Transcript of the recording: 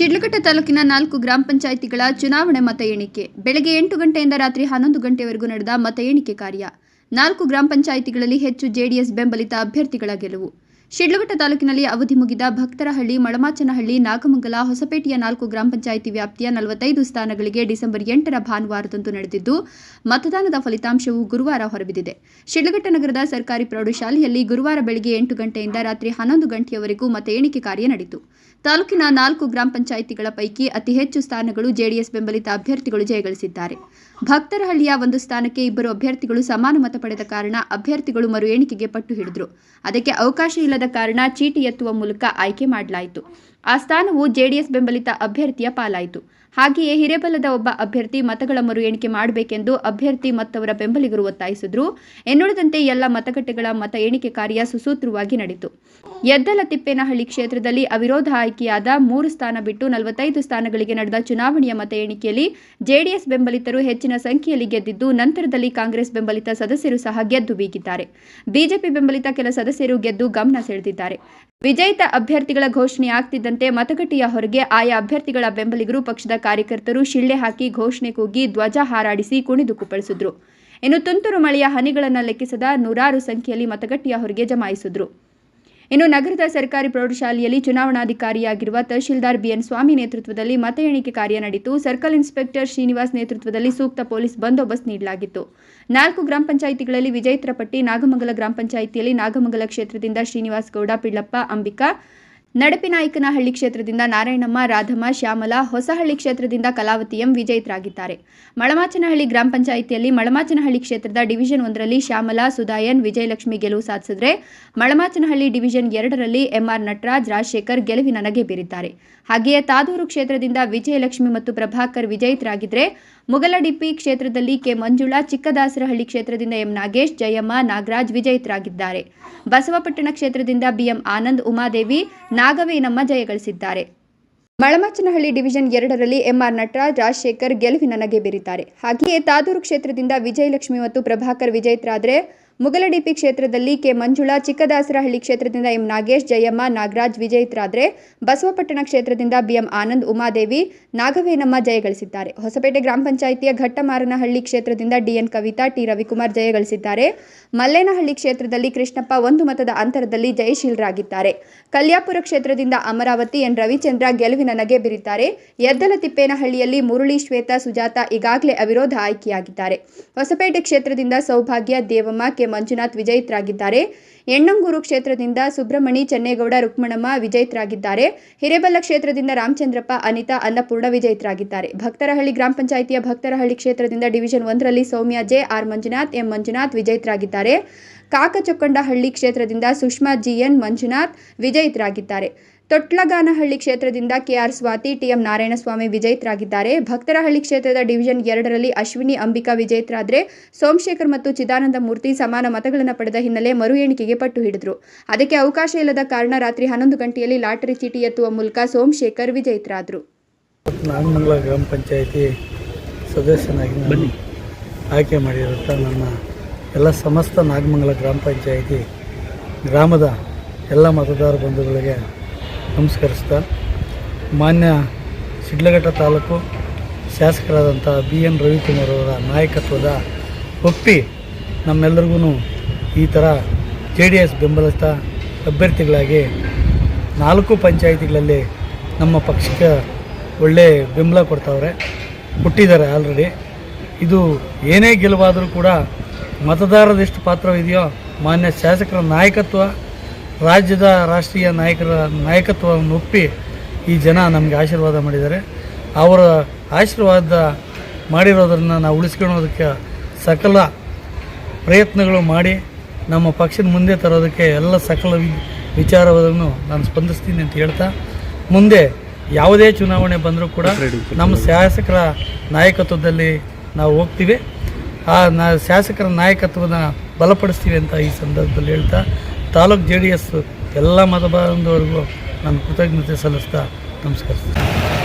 ಶಿಡ್ಲಘಟ್ಟ ತಾಲೂಕಿನ ನಾಲ್ಕು ಗ್ರಾಮ ಪಂಚಾಯಿತಿಗಳ ಚುನಾವಣೆ ಮತ ಎಣಿಕೆ. ಬೆಳಗ್ಗೆ ಎಂಟು ಗಂಟೆಯಿಂದ ರಾತ್ರಿ ಹನ್ನೊಂದು ಗಂಟೆವರೆಗೂ ನಡೆದ ಮತ ಎಣಿಕೆ ಕಾರ್ಯ. ನಾಲ್ಕು ಗ್ರಾಮ ಪಂಚಾಯಿತಿಗಳಲ್ಲಿ ಹೆಚ್ಚು ಜೆಡಿಎಸ್ ಬೆಂಬಲಿತ ಅಭ್ಯರ್ಥಿಗಳ ಗೆಲುವು. ಶಿಡ್ಲಘಟ್ಟ ತಾಲೂಕಿನಲ್ಲಿ ಅವಧಿ ಮುಗಿದ ಭಕ್ತರಹಳ್ಳಿ, ಮಳಮಾಚನಹಳ್ಳಿ, ನಾಗಮಂಗಲ, ಹೊಸಪೇಟೆಯ ನಾಲ್ಕು ಗ್ರಾಮ ಪಂಚಾಯಿತಿ ವ್ಯಾಪ್ತಿಯ ನಲವತ್ತೈದು ಸ್ಥಾನಗಳಿಗೆ ಡಿಸೆಂಬರ್ ಎಂಟರ ಭಾನುವಾರದಂದು ನಡೆದಿದ್ದು, ಮತದಾನದ ಫಲಿತಾಂಶವು ಗುರುವಾರ ಹೊರಬಿದ್ದಿದೆ. ಶಿಡ್ಲಘಟ್ಟ ನಗರದ ಸರ್ಕಾರಿ ಪ್ರೌಢಶಾಲೆಯಲ್ಲಿ ಗುರುವಾರ ಬೆಳಗ್ಗೆ ಎಂಟು ಗಂಟೆಯಿಂದ ರಾತ್ರಿ ಹನ್ನೊಂದು ಗಂಟೆಯವರೆಗೂ ಮತ ಎಣಿಕೆ ಕಾರ್ಯ ನಡೆಯಿತು. ತಾಲೂಕಿನ ನಾಲ್ಕು ಗ್ರಾಮ ಪಂಚಾಯಿತಿಗಳ ಪೈಕಿ ಅತಿ ಹೆಚ್ಚು ಸ್ಥಾನಗಳು ಜೆಡಿಎಸ್ ಬೆಂಬಲಿತ ಅಭ್ಯರ್ಥಿಗಳು ಜಯಗಳಿಸಿದ್ದಾರೆ. ಭಕ್ತರಹಳ್ಳಿಯ ಒಂದು ಸ್ಥಾನಕ್ಕೆ ಇಬ್ಬರು ಅಭ್ಯರ್ಥಿಗಳು ಸಮಾನ ಮತ ಪಡೆದ ಕಾರಣ ಅಭ್ಯರ್ಥಿಗಳು ಮರು ಎಣಿಕೆಗೆ ಪಟ್ಟು ಹಿಡಿದ್ರು. ಅದಕ್ಕೆ ಅವಕಾಶ ಇಲ್ಲದ ಕಾರಣ ಚೀಟಿ ಎತ್ತುವ ಮೂಲಕ ಆಯ್ಕೆ ಮಾಡಲಾಯಿತು. ಆ ಸ್ಥಾನವು ಜೆಡಿಎಸ್ ಬೆಂಬಲಿತ ಅಭ್ಯರ್ಥಿಯ ಪಾಲಾಯಿತು. ಹಾಗೆಯೇ ಹಿರೇಬಲದ ಒಬ್ಬ ಅಭ್ಯರ್ಥಿ ಮತಗಳ ಮರು ಎಣಿಕೆ ಮಾಡಬೇಕೆಂದು ಅಭ್ಯರ್ಥಿ ಮತ್ತವರ ಬೆಂಬಲಿಗರು ಒತ್ತಾಯಿಸಿದ್ರು. ಎನ್ನುಳಿದಂತೆ ಎಲ್ಲ ಮತಗಟ್ಟೆಗಳ ಮತ ಎಣಿಕೆ ಕಾರ್ಯ ಸುಸೂತ್ರವಾಗಿ ನಡೆಯಿತು ಎದ್ದಲ ತಿಪ್ಪೇನಹಳ್ಳಿ ಕ್ಷೇತ್ರದಲ್ಲಿ ಅವಿರೋಧ ಆಯ್ಕೆಯಾದ ಮೂರು ಸ್ಥಾನ ಬಿಟ್ಟು ನಲವತ್ತೈದು ಸ್ಥಾನಗಳಿಗೆ ನಡೆದ ಚುನಾವಣೆಯ ಮತ ಎಣಿಕೆಯಲ್ಲಿ ಜೆಡಿಎಸ್ ಬೆಂಬಲಿತರು ಹೆಚ್ಚಿನ ಸಂಖ್ಯೆಯಲ್ಲಿ ಗೆದ್ದಿದ್ದು, ನಂತರದಲ್ಲಿ ಕಾಂಗ್ರೆಸ್ ಬೆಂಬಲಿತ ಸದಸ್ಯರು ಸಹ ಗೆದ್ದು ಬೀಗಿದ್ದಾರೆ. ಬಿಜೆಪಿ ಬೆಂಬಲಿತ ಕೆಲ ಸದಸ್ಯರು ಗೆದ್ದು ಗಮನ ಸೆಳೆದಿದ್ದಾರೆ. ವಿಜಯಿತ ಅಭ್ಯರ್ಥಿಗಳ ಘೋಷಣೆ ಆಗ್ತಿದ್ದಂತೆ ಮತಗಟ್ಟೆಯ ಹೊರಗೆ ಆಯಾ ಅಭ್ಯರ್ಥಿಗಳ ಬೆಂಬಲಿಗರು ಪಕ್ಷದ ಕಾರ್ಯಕರ್ತರು ಶಿಳ್ಳೆ ಹಾಕಿ ಘೋಷಣೆ ಕೂಗಿ ಧ್ವಜ ಹಾರಾಡಿಸಿ ಕುಣಿದು ಕುಪ್ಪಳಿಸಿದ್ರು. ಇನ್ನು ತುಂತುರು ಮಳೆಯ ಹನಿಗಳನ್ನು ಲೆಕ್ಕಿಸದ ನೂರಾರು ಸಂಖ್ಯೆಯಲ್ಲಿ ಮತಗಟ್ಟೆಯ ಹೊರಗೆ ಜಮಾಯಿಸಿದ್ರು. ಇನ್ನು ನಗರದ ಸರ್ಕಾರಿ ಪ್ರೌಢಶಾಲೆಯಲ್ಲಿ ಚುನಾವಣಾಧಿಕಾರಿಯಾಗಿರುವ ತಹಶೀಲ್ದಾರ್ ಬಿಎನ್ ಸ್ವಾಮಿ ನೇತೃತ್ವದಲ್ಲಿ ಮತ ಎಣಿಕೆ ಕಾರ್ಯ ನಡೆಯಿತು. ಸರ್ಕಲ್ ಇನ್ಸ್ಪೆಕ್ಟರ್ ಶ್ರೀನಿವಾಸ್ ನೇತೃತ್ವದಲ್ಲಿ ಸೂಕ್ತ ಪೊಲೀಸ್ ಬಂದೋಬಸ್ತ್ ನೀಡಲಾಗಿತ್ತು. ನಾಲ್ಕು ಗ್ರಾಮ ಪಂಚಾಯಿತಿಗಳಲ್ಲಿ ವಿಜೇತರ ಪಟ್ಟಿ ನಾಗಮಂಗಲ ಗ್ರಾಮ ಪಂಚಾಯಿತಿಯಲ್ಲಿ ನಾಗಮಂಗಲ ಕ್ಷೇತ್ರದಿಂದ ಶ್ರೀನಿವಾಸ್ ಗೌಡ, ಪಿಳ್ಳಪ್ಪ, ಅಂಬಿಕಾ ನಡಪಿನಾಯಕನಹಳ್ಳಿ ಕ್ಷೇತ್ರದಿಂದ ನಾರಾಯಣಮ್ಮ, ರಾಧಮ್ಮ, ಶ್ಯಾಮಲಾ, ಹೊಸಹಳ್ಳಿ ಕ್ಷೇತ್ರದಿಂದ ಕಲಾವತಿ ಎಂ ವಿಜೇತರಾಗಿದ್ದಾರೆ. ಮಳಮಾಚನಹಳ್ಳಿ ಗ್ರಾಮ ಪಂಚಾಯಿತಿಯಲ್ಲಿ ಮಳಮಾಚನಹಳ್ಳಿ ಕ್ಷೇತ್ರದ ಡಿವಿಷನ್ ಒಂದರಲ್ಲಿ ಶ್ಯಾಮಲಾ, ಸುಧಾಯನ್, ವಿಜಯಲಕ್ಷ್ಮಿ ಗೆಲುವು ಸಾಧಿಸಿದ್ರೆ ಮಳಮಾಚನಹಳ್ಳಿ ಡಿವಿಷನ್ ಎರಡರಲ್ಲಿ ಎಂಆರ್ ನಟರಾಜ್, ರಾಜಶೇಖರ್ ಗೆಲುವಿನ ನಗೆ ಬೀರಿದ್ದಾರೆ. ಹಾಗೆಯೇ ತಾದೂರು ಕ್ಷೇತ್ರದಿಂದ ವಿಜಯಲಕ್ಷ್ಮಿ ಮತ್ತು ಪ್ರಭಾಕರ್ ವಿಜಯಿತರಾಗಿದ್ದರೆ ಮುಗಲಡಿಪ್ಪಿ ಕ್ಷೇತ್ರದಲ್ಲಿ ಕೆ ಮಂಜುಳಾ, ಚಿಕ್ಕದಾಸರಹಳ್ಳಿ ಕ್ಷೇತ್ರದಿಂದ ಎಂ ನಾಗೇಶ್, ಜಯಮ್ಮ, ನಾಗರಾಜ್ ವಿಜಯಿತರಾಗಿದ್ದಾರೆ ಬಸವಪಟ್ಟಣ ಕ್ಷೇತ್ರದಿಂದ ಬಿಎಂ ಆನಂದ್, ಉಮಾದೇವಿ ನಾಗವೇನಮ್ಮ ಜಯಗಳಿಸಿದ್ದಾರೆ ಮಳಮಚ್ಚನಹಳ್ಳಿ ಡಿವಿಷನ್ ಎರಡರಲ್ಲಿ ಎಂಆರ್ ನಟರಾಜ್, ರಾಜಶೇಖರ್ ಗೆಲುವಿನ ನಗೆ ಬೀರಿದ್ದಾರೆ ಹಾಗೆಯೇ ತಾದೂರು ಕ್ಷೇತ್ರದಿಂದ ವಿಜಯಲಕ್ಷ್ಮಿ ಮತ್ತು ಪ್ರಭಾಕರ್ ವಿಜಯಿತರಾದರೆ ಮುಗಲಡಿಪಿ ಕ್ಷೇತ್ರದಲ್ಲಿ ಕೆ ಮಂಜುಳಾ, ಚಿಕ್ಕದಾಸರಹಳ್ಳಿ ಕ್ಷೇತ್ರದಿಂದ ಎಂ ನಾಗೇಶ್, ಜಯಮ್ಮ, ನಾಗರಾಜ್ ವಿಜಯಿತ್ರಾದ್ರೆ ಬಸವಪಟ್ಟಣ ಕ್ಷೇತ್ರದಿಂದ ಬಿಎಂ ಆನಂದ್, ಉಮಾದೇವಿ, ನಾಗವೇನಮ್ಮ ಜಯಗಳಿಸಿದ್ದಾರೆ. ಹೊಸಪೇಟೆ ಗ್ರಾಮ ಪಂಚಾಯಿತಿಯ ಘಟ್ಟಮಾರನಹಳ್ಳಿ ಕ್ಷೇತ್ರದಿಂದ ಡಿಎನ್ ಕವಿತಾ, ಟಿ ರವಿಕುಮಾರ್ ಜಯಗಳಿಸಿದ್ದಾರೆ. ಮಲ್ಲೇನಹಳ್ಳಿ ಕ್ಷೇತ್ರದಲ್ಲಿ ಕೃಷ್ಣಪ್ಪ ಒಂದು ಮತದ ಅಂತರದಲ್ಲಿ ಜಯಶೀಲರಾಗಿದ್ದಾರೆ. ಕಲ್ಯಾಪುರ ಕ್ಷೇತ್ರದಿಂದ ಅಮರಾವತಿ, ಎನ್ ರವಿಚಂದ್ರ ಗೆಲುವಿನ ನಗೆ ಬೀರಿದ್ದಾರೆ. ಎದ್ದಲ ತಿಪ್ಪೇನಹಳ್ಳಿಯಲ್ಲಿ ಮುರುಳಿ ಶ್ವೇತಾ ಸುಜಾತ ಈಗಾಗಲೇ ಅವಿರೋಧ ಆಯ್ಕೆಯಾಗಿದ್ದಾರೆ. ಹೊಸಪೇಟೆ ಕ್ಷೇತ್ರದಿಂದ ಸೌಭಾಗ್ಯ ದೇವಮ್ಮ, ಕೆ ಮಂಜುನಾಥ್ ವಿಜಯಿತರಾಗಿದ್ದಾರೆ. ಎಣ್ಣಂಗೂರು ಕ್ಷೇತ್ರದಿಂದ ಸುಬ್ರಹ್ಮಣಿ, ಚೆನ್ನೇಗೌಡ, ರುಕ್ಮಣಮ್ಮ ವಿಜಯಿತರಾಗಿದ್ದಾರೆ. ಹಿರೇಬಲ್ಲ ಕ್ಷೇತ್ರದಿಂದ ರಾಮಚಂದ್ರಪ್ಪ, ಅನಿತಾ, ಅನ್ನಪೂರ್ಣ ವಿಜಯಿತರಾಗಿದ್ದಾರೆ. ಭಕ್ತರಹಳ್ಳಿ ಗ್ರಾಮ ಪಂಚಾಯಿತಿಯ ಭಕ್ತರಹಳ್ಳಿ ಕ್ಷೇತ್ರದಿಂದ ಡಿವಿಷನ್ ಒಂದರಲ್ಲಿ Soumya, J. R. Manjunath, M. Manjunath ವಿಜಯಿತರಾಗಿದ್ದಾರೆ. Kakachokkandahalli ಕ್ಷೇತ್ರದಿಂದ ಸುಷ್ಮಾ ಜಿಎನ್ ಮಂಜುನಾಥ್ ವಿಜಯಿತರಾಗಿದ್ದಾರೆ. ತೊಟ್ಲಗಾನಹಳ್ಳಿ ಕ್ಷೇತ್ರದಿಂದ ಕೆಆರ್ ಸ್ವಾತಿ ಟಿಎಂ ನಾರಾಯಣಸ್ವಾಮಿ ವಿಜೇತರಾಗಿದ್ದಾರೆ. ಭಕ್ತರಹಳ್ಳಿ ಕ್ಷೇತ್ರದ ಡಿವಿಷನ್ ಎರಡರಲ್ಲಿ ಅಶ್ವಿನಿ ಅಂಬಿಕಾ ವಿಜೇತರಾದರೆ ಸೋಮಶೇಖರ್ ಮತ್ತು ಚಿದಾನಂದ ಮೂರ್ತಿ ಸಮಾನ ಮತಗಳನ್ನು ಪಡೆದ ಹಿನ್ನೆಲೆ ಮರು ಎಣಿಕೆಗೆ ಪಟ್ಟು ಹಿಡಿದರು. ಅದಕ್ಕೆ ಅವಕಾಶ ಇಲ್ಲದ ಕಾರಣ ರಾತ್ರಿ ಹನ್ನೊಂದು ಗಂಟೆಯಲ್ಲಿ ಲಾಟರಿ ಚೀಟಿ ಎತ್ತುವ ಮೂಲಕ ಸೋಮಶೇಖರ್ ವಿಜೇತರಾದರು. ನಾಗಮಂಗಲ ಗ್ರಾಮ ಪಂಚಾಯಿತಿ ಸದಸ್ಯನಾಗಿ ನಾನು ಆಯ್ಕೆ ಮಾಡಿರುತ್ತ ನನ್ನ ಎಲ್ಲ ಸಮಸ್ತ ನಾಗಮಂಗಲ ಗ್ರಾಮ ಪಂಚಾಯಿತಿ ಗ್ರಾಮದ ಎಲ್ಲ ಮತದಾರ ಬಂಧುಗಳಿಗೆ ನಮಸ್ಕರಿಸ್ತಾ ಮಾನ್ಯ ಸಿಡ್ಲಘಟ್ಟ ತಾಲೂಕು ಶಾಸಕರಾದಂಥ ಬಿ ಎನ್ ರವಿಕುಮಾರ್ ಅವರ ನಾಯಕತ್ವದ ಒಪ್ಪಿ ನಮ್ಮೆಲ್ಲರಿಗೂ ಈ ಥರ ಜೆ ಡಿ ಎಸ್ ಬೆಂಬಲಿತ ಅಭ್ಯರ್ಥಿಗಳಾಗಿ ನಾಲ್ಕು ಪಂಚಾಯಿತಿಗಳಲ್ಲಿ ನಮ್ಮ ಪಕ್ಷಕ್ಕೆ ಒಳ್ಳೆ ಬೆಂಬಲ ಕೊಡ್ತಾವ್ರೆ. ಹುಟ್ಟಿದ್ದಾರೆ ಆಲ್ರೆಡಿ. ಇದು ಏನೇ ಗೆಲುವಾದರೂ ಕೂಡ ಮತದಾರದೆಷ್ಟು ಪಾತ್ರವಿದೆಯೋ ಮಾನ್ಯ ಶಾಸಕರ ನಾಯಕತ್ವ ರಾಜ್ಯದ ರಾಷ್ಟ್ರೀಯ ನಾಯಕರ ನಾಯಕತ್ವವನ್ನು ಒಪ್ಪಿ ಈ ಜನ ನಮಗೆ ಆಶೀರ್ವಾದ ಮಾಡಿದ್ದಾರೆ. ಅವರ ಆಶೀರ್ವಾದ ಮಾಡಿರೋದನ್ನು ನಾವು ಉಳಿಸ್ಕೊಳ್ಳೋದಕ್ಕೆ ಸಕಲ ಪ್ರಯತ್ನಗಳು ಮಾಡಿ ನಮ್ಮ ಪಕ್ಷದ ಮುಂದೆ ತರೋದಕ್ಕೆ ಎಲ್ಲ ಸಕಲ ವಿಚಾರವನ್ನು ನಾನು ಸ್ಪಂದಿಸ್ತೀನಿ ಅಂತ ಹೇಳ್ತಾ, ಮುಂದೆ ಯಾವುದೇ ಚುನಾವಣೆ ಬಂದರೂ ಕೂಡ ನಮ್ಮ ಶಾಸಕರ ನಾಯಕತ್ವದಲ್ಲಿ ನಾವು ಹೋಗ್ತೀವಿ. ಆ ನಾ, ಶಾಸಕರ ನಾಯಕತ್ವನ ಬಲಪಡಿಸ್ತೀವಿ ಅಂತ ಈ ಸಂದರ್ಭದಲ್ಲಿ ಹೇಳ್ತಾ ತಾಲೂಕು ಜೆ ಡಿ ಎಸ್ ಎಲ್ಲ ಮತಬಾಂಧವರಿಗೂ ನಾನು ಕೃತಜ್ಞತೆ ಸಲ್ಲಿಸ್ತಾ ನಮಸ್ಕರಿಸ್ತೀನಿ.